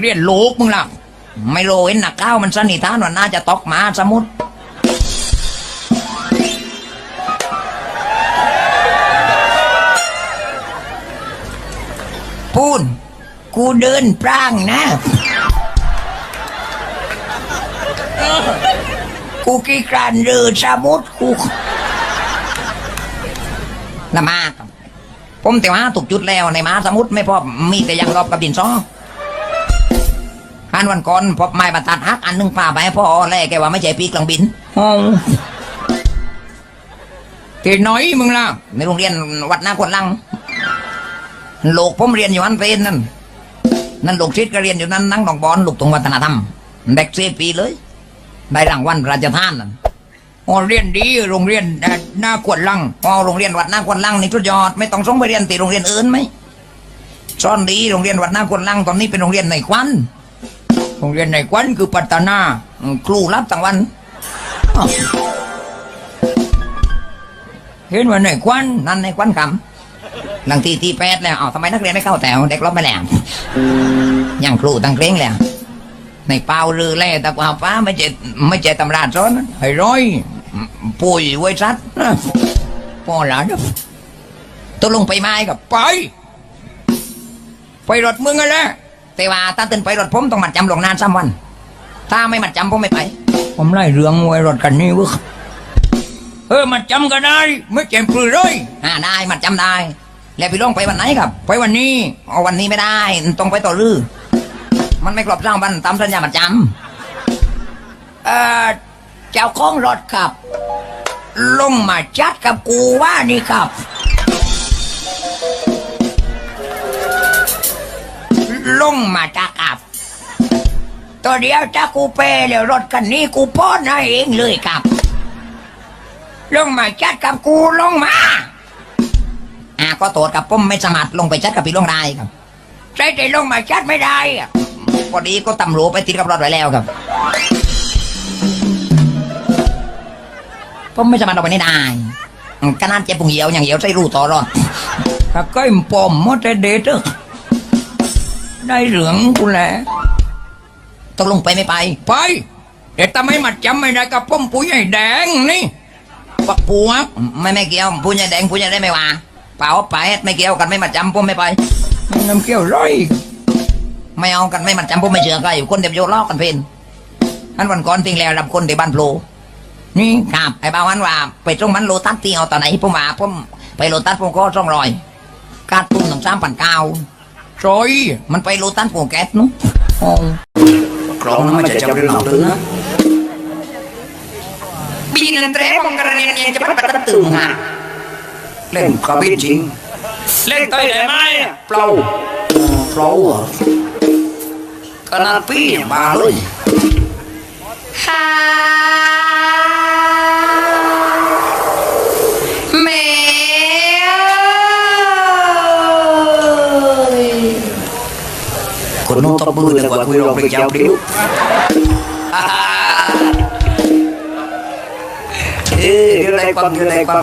เรียนลูกมึงล่ะ ไม่โลเห็นหนักก้าวมันสนิทานว่าน่าจะตกหมาสมุดพูนกูเดินปร่างนะ กูกีกรานเรือสมุดกูละมากผมแต่ว่าถูกจุดแล้วในมาสมุทไม่พอมีแต่ยังรอบกับดินซอ ฮันวันก่อนพบไม้บรรทัดฮักอันหนึงป่าไปให้พ่อแล่แกว่าไม่ใช่ปีกลางบินอ๋อที่น้อยมึงล่ะในโรงเรียนวัดนาควนลังลูกผมเรียนอยู่อันเป็นนั่นนั่นลูกชิดก็เรียนอยู่นั่นนั่งดองบอลลูกตรงวัฒนธรรมเด็กเสียปีเลยได้รางวัลราชทานนั่นอ๋อเรียนดีโรงเรียนเอ่อหน้าขวดลังอ๋อโรงเรียนวัดหน้าขวดลังนี่สุดยอดไม่ต้องส่งไปเรียนตีโรงเรียนอื่นไหม ซ่อนดีโรงเรียนวัดหน้าขวดลังตอนนี้เป็นโรงเรียนในควันโรงเรียนในควันคือปัตตานา ครูรับทั้งวัน เห็นว่าในควันนั่นในควันคำหลังทีที่แปดแล้วอ้าวทำไมนักเรียนไม่เข้าแถวเด็กรอบไปแล้วยังครูตั้งเกรงแล้วในเปล่าลือแล่ตะกวาฟ้าไม่เจไม่เจตำราซ้อนนะให้ร้อยปุ๋ยไว้ซัดพ่อหลานตกลงไปไม้กับไป ไปรถมึงอะไร แต่ว่าถ้าตื่นไปรถผมต้องมัดจำหลวงนานสามวัน ถ้าไม่มัดจำผมไม่ไป ผมไล่เรื่องไว้รถกันนี่เวะเออมัดจำก็ได้ ไม่เจ็บปลือเลยอ่าได้มัดจำได้ แล้วพี่ลงไปวันไหนครับ ไปวันนี้เอาวันนี้ไม่ได้ต้องไปต่อรือมันไม่กรอบสร้างบันตามสัญญามัดจำเอ่อเจ้าของรถครับ ลงมาจัดกับกูว่านี่ครับ ลงมาจากอับตัวเดียวถ้ากูเปแล้วรถคันนี้กูป้อนให้เองเลยครับ ลงมาจัดกับกูลงมา อ่าก็โตดกับผมไม่สามารลงไปจัดกับพี่ลงได้ครับใช่แต่ลงมาจัดไม่ได้พอดีก็ตำรวจไปติดกับรถไว้แล้วครับผมไม่สามารถเอาไปได้ได้ขนาดเจ็บปุ่งเหี่ยวอย่างเหี่ยวใส่รูต่อรอดถ้าก้อยปอมมดเด็ดเด้อ ได้เหลืองกูแหละต้องลงไปไม่ไป ไป เดี๋ยวทำไมมัดจำไม่ได้กับป้อมปุ้ยใหญ่แดงนี่ปักปูครับไม่ไม่เกี่ยวปุ้ยใหญ่แดงปุ้ยใหญ่ได้ไม่ว่าเปล่าไปไม่เกี่ยวกันไม่มัดจำผมไม่ไปไม่น้ำเกี่ยวร้อยไม่เอากันไม่มันจำผมไม่เชื่อใครคนเดียวโยลอกกันเพนอันวันก่อนทิ้งแล้วรับคนที่บ้านโพลนี่ครับไอ้บ้าวันว่าไปตรงมันโลตัสที่เอาตอนไหนผมว่าผมไปโลตัสผมก็ช่องรอย การตุ้มถึงสามพันเก้า โอยมันไปโลตัสโปแก๊สนู้โอ้กรองม่ใช่เจ้าเรื่องหนังตื้อนะบีนันเตรมองกระเนียนจะพัดตัดตึงอะเล่นกระบิดจริง เล่นต่อยได้ไหมเปล่าเปล่าเหรอขนาดพี่มาเลยฮ่าแมว คนโน้ตบมือเลยกว่าคุยร้องเพลงยาวพริ้วเอ้ยเรื่องอะไรความเรื่องอะ